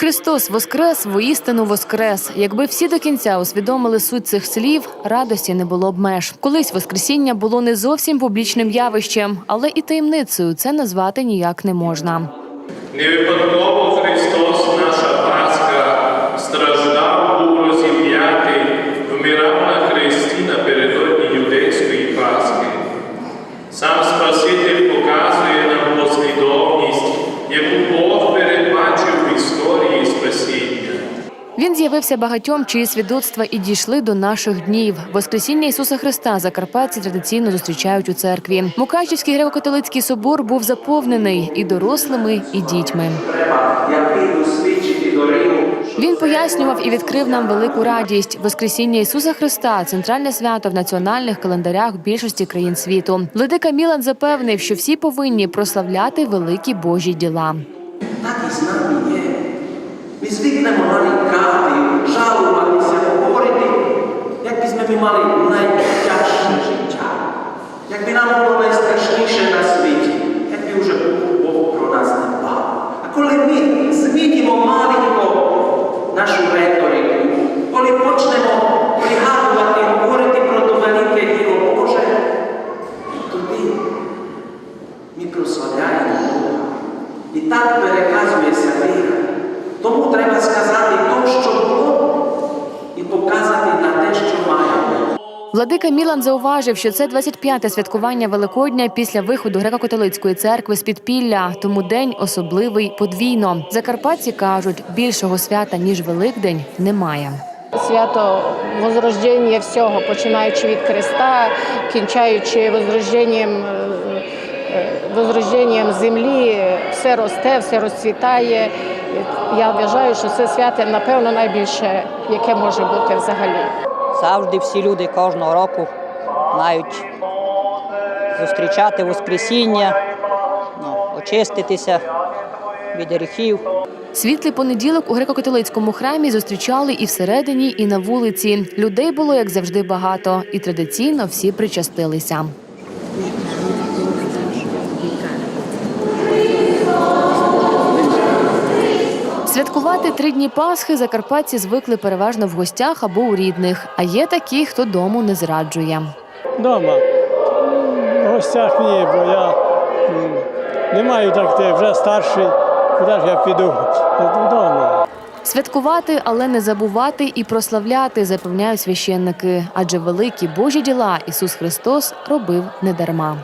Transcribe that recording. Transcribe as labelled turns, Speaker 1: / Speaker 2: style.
Speaker 1: Христос воскрес, воістину воскрес. Якби всі до кінця усвідомили суть цих слів, радості не було б меж. Колись воскресіння було не зовсім публічним явищем, але і таємницею це назвати ніяк не можна.
Speaker 2: Не випадково Христос,
Speaker 1: з'явився багатьом, чиї свідоцтва і дійшли до наших днів. Воскресіння Ісуса Христа закарпатці традиційно зустрічають у церкві. Мукачівський греко-католицький собор був заповнений і дорослими, і дітьми. Він пояснював і відкрив нам велику радість. Воскресіння Ісуса Христа центральне свято в національних календарях більшості країн світу. Владика Мілан запевнив, що всі повинні прославляти великі Божі діла.
Speaker 3: так і з. Ми звикнемо нарікати, жалуватися, говорити, як би ми мали найтяжче життя, якби нам було найстрашніше на світі, якби вже Бог про нас не дбав. А коли ми змінимо маленько нашу риторику, коли почнемо пригадувати, говорити про то велике діло Боже, тоді ми прославляємо Бога. І так переказується віра. Тому треба сказати то, що було, і показати на те, що маємо.
Speaker 1: Владика Мілан зауважив, що це 25-те святкування Великодня після виходу греко-католицької церкви з підпілля, тому день особливий подвійно. Закарпатці кажуть, більшого свята ніж Великдень немає.
Speaker 4: Свято возрождення всього, починаючи від Христа, кінчаючи возрожденням, е, е, возрожденням землі, все росте, все розцвітає. Я вважаю, що це свято, напевно, найбільше, яке може бути взагалі.
Speaker 5: Завжди всі люди кожного року мають зустрічати Воскресіння, ну, очиститися від гріхів.
Speaker 1: Світлий понеділок у греко-католицькому храмі зустрічали і всередині, і на вулиці. Людей було як завжди багато, і традиційно всі причастилися. Святкувати три дні Пасхи закарпатці звикли переважно в гостях або у рідних. А є такі, хто дому не зраджує.
Speaker 6: Дома. В гостях ні, бо я не маю так, ти вже старший, куди ж я піду? Вдома.
Speaker 1: Святкувати, але не забувати і прославляти, запевняють священники. Адже великі Божі діла Ісус Христос робив недарма.